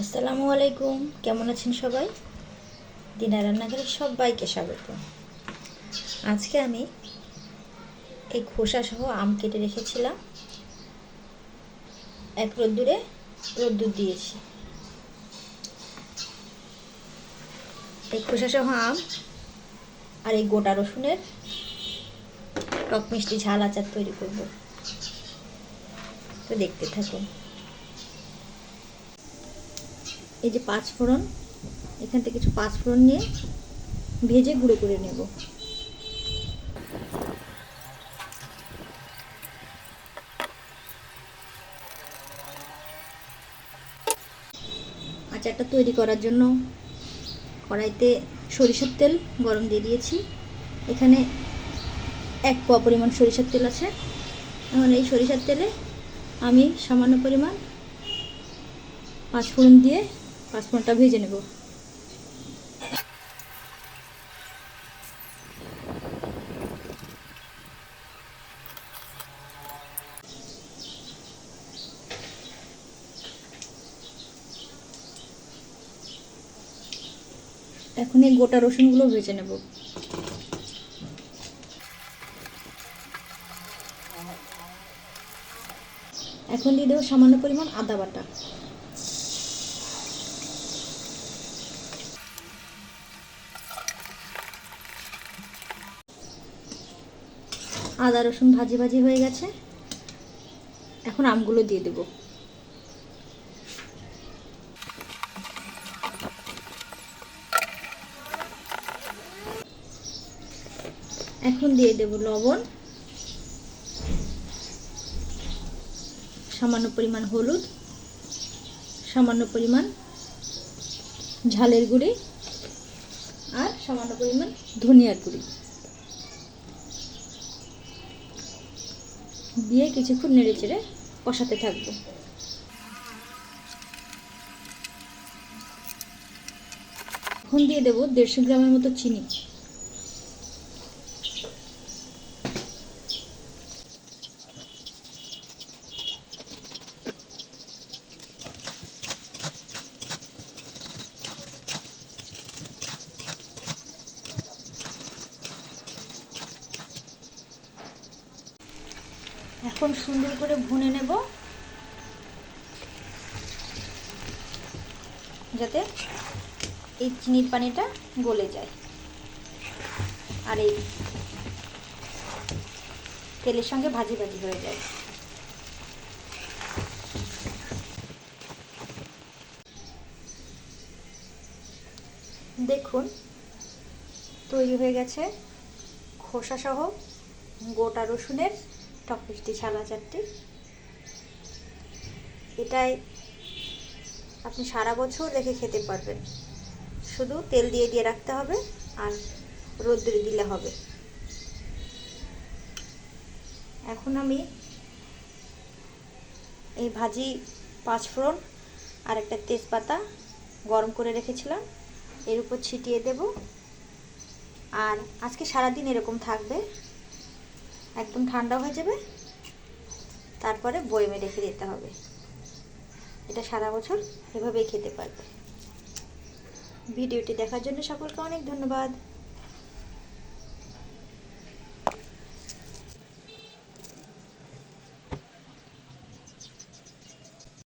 আসসালামু আলাইকুম। কেমন আছেন সবাই? দিনা রান্নাঘরে সবাইকে স্বাগত। আজকে আমি এই খোসা সহ আম কেটে রেখেছিলাম। এক রোদ্দুরে রোদ্দুর দিয়েছি। এই খোসা সহ আম আর এই গোটা রসুনের টক মিষ্টি ঝাল আচার তৈরি করব। তো দেখতে থাকুন। এই যে পাঁচ ফোড়ন, এখান থেকে কিছু পাঁচ ফোড়ন নিয়ে ভেজে গুঁড়ো করে নেব। আচারটা তৈরি করার জন্য কড়াইতে সরিষার তেল গরম দিয়ে দিয়েছি। এখানে এক পোয়া পরিমাণ সরিষার তেল আছে। এখন এই সরিষার তেলে আমি সামান্য পরিমাণ পাঁচফোড়ন দিয়ে পাঁচফোড়নটা ভেজে নেব। এখন এই গোটা রসুনগুলো ভেজে নেব। এখন দিয়ে দেবো সামান্য পরিমাণ আদা বাটা। আদা, রসুন ভাজি ভাজি হয়ে গেছে। এখন আমগুলো দিয়ে দেব। এখন দিয়ে দেব লবণ। সামান্য পরিমাণ হলুদ। সামান্য পরিমাণ ঝালের গুঁড়ি। আর সামান্য পরিমাণ ধনিয়ার গুঁড়ি। দিয়ে কিছুক্ষণ নেড়ে চেড়ে কষাতে থাকব। এখন দিয়ে দেবো দেড়শো গ্রামের মতো চিনি। এখন সুন্দর করে ভুনে নেব। যাতে এই চিনির পানিটা গলে যায়। আর এই তেলের সঙ্গে ভাজি ভাজি হয়ে যায়। দেখুন, তৈরি হয়ে গেছে খোসা সহ গোটা রসুনের টক মিষ্টি ছালা চারটি এটাই আপনি সারা বছর রেখে খেতে পারবেন। শুধু তেল দিয়ে দিয়ে রাখতে হবে আর রোদ্দুরে দিলে হবে। এখন আমি এই ভাজি পাঁচফোড়ন আর একটা তেজপাতা গরম করে রেখেছিলাম। এর উপর ছিটিয়ে দেব। আর আজকে সারাদিন এরকম থাকবে। একদম ঠান্ডা হয়ে যাবে। তারপরে বয়েমে রেখে দিতে হবে। এটা সারা বছর এভাবেই খেতে পারবে। ভিডিওটি দেখার জন্য সকলকে অনেক ধন্যবাদ।